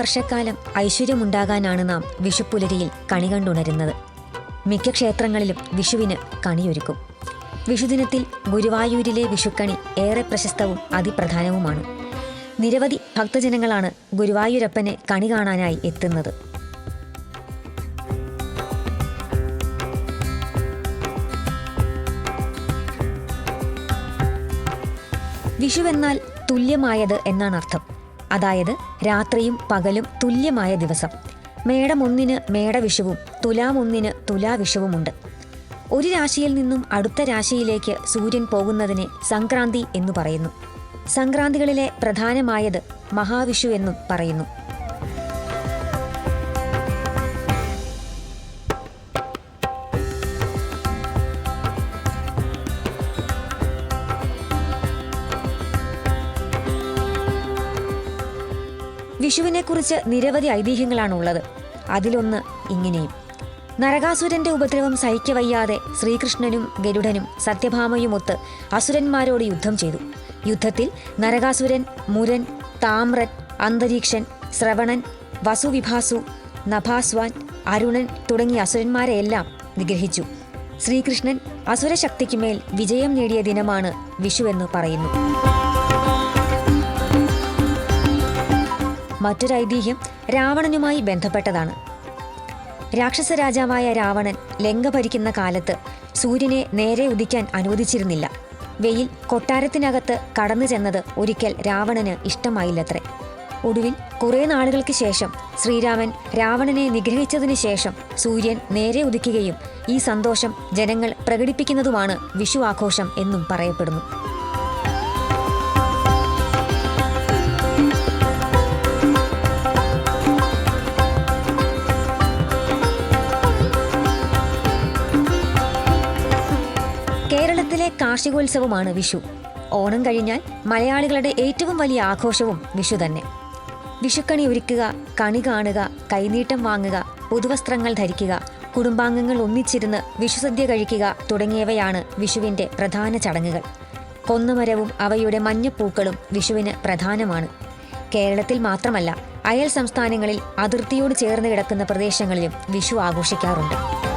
വർഷക്കാലം ഐശ്വര്യമുണ്ടാകാനാണ് നാം വിഷുപ്പുലരിയിൽ കണി കണ്ടുണരുന്നത് മിക്ക ക്ഷേത്രങ്ങളിലും വിഷുവിന് കണിയൊരുക്കും. വിഷുദിനത്തിൽ ഗുരുവായൂരിലെ വിഷുക്കണി ഏറെ പ്രശസ്തവും അതിപ്രധാനവുമാണ്. നിരവധി ഭക്തജനങ്ങളാണ് ഗുരുവായൂരപ്പനെ കണി കാണാനായി എത്തുന്നത്. വിഷുവെന്നാൽ തുല്യമായത് എന്നാണ് അർത്ഥം അതായത് രാത്രിയും പകലും തുല്യമായ ദിവസം. മേടം ഒന്നിന് മേടവിഷുവും തുലാം ഒന്നിന് തുലാവിഷുവുമുണ്ട്. ഒരു രാശിയിൽ നിന്നും അടുത്ത രാശിയിലേക്ക് സൂര്യൻ പോകുന്നതിനെ സംക്രാന്തി എന്നു പറയുന്നു. സംക്രാന്തികളിലെ പ്രധാനമായത് മഹാവിഷു എന്നും പറയുന്നു. വിഷുവിനെക്കുറിച്ച് നിരവധി ഐതിഹ്യങ്ങളാണുള്ളത്. അതിലൊന്ന് ഇങ്ങനെയും. നരകാസുരന്റെ ഉപദ്രവം സഹിക്കവയ്യാതെ ശ്രീകൃഷ്ണനും ഗരുഡനും സത്യഭാമയുമൊത്ത് അസുരന്മാരോട് യുദ്ധം ചെയ്തു. യുദ്ധത്തിൽ നരകാസുരൻ മുരൻ താമ്രൻ അന്തരീക്ഷൻ ശ്രവണൻ വസുവിഭാസു നഭാസ്വാൻ അരുണൻ തുടങ്ങിയ അസുരന്മാരെയെല്ലാം നിഗ്രഹിച്ചു. ശ്രീകൃഷ്ണൻ അസുരശക്തിക്കുമേൽ വിജയം നേടിയ ദിനമാണ് വിഷുവെന്ന് പറയുന്നു. മറ്റൊരു ഐതിഹ്യം രാവണനുമായി ബന്ധപ്പെട്ടതാണ്. രാക്ഷസ രാജാവായ രാവണൻ ലങ്ക ഭരിക്കുന്ന കാലത്ത് സൂര്യനെ നേരെ ഉദിക്കാൻ അനുവദിച്ചിരുന്നില്ല. വെയിൽ കൊട്ടാരത്തിനകത്ത് കടന്നു ചെന്നത് ഒരിക്കൽ രാവണന് ഇഷ്ടമായില്ലത്രേ. ഒടുവിൽ കുറേ നാളുകൾക്ക് ശേഷം ശ്രീരാമൻ രാവണനെ നിഗ്രഹിച്ചതിനു ശേഷം സൂര്യൻ നേരെ ഉദിക്കുകയും ഈ സന്തോഷം ജനങ്ങൾ പ്രകടിപ്പിക്കുന്നതുമാണ് വിഷു ആഘോഷം എന്നും പറയപ്പെടുന്നു. കേരളത്തിലെ കാർഷികോത്സവമാണ് വിഷു. ഓണം കഴിഞ്ഞാൽ മലയാളികളുടെ ഏറ്റവും വലിയ ആഘോഷവും വിഷു തന്നെ. വിഷുക്കണി ഒരുക്കുക കണി കാണുക കൈനീട്ടം വാങ്ങുക പുതുവസ്ത്രങ്ങൾ ധരിക്കുക കുടുംബാംഗങ്ങൾ ഒന്നിച്ചിരുന്ന് വിഷുസദ്യ കഴിക്കുക തുടങ്ങിയവയാണ് വിഷുവിന്റെ പ്രധാന ചടങ്ങുകൾ. കൊന്നമരവും അവയുടെ മഞ്ഞപ്പൂക്കളും വിഷുവിന് പ്രധാനമാണ്. കേരളത്തിൽ മാത്രമല്ല അയൽ സംസ്ഥാനങ്ങളിൽ അതിർത്തിയോട് ചേർന്ന് കിടക്കുന്ന പ്രദേശങ്ങളിലും വിഷു ആഘോഷിക്കാറുണ്ട്.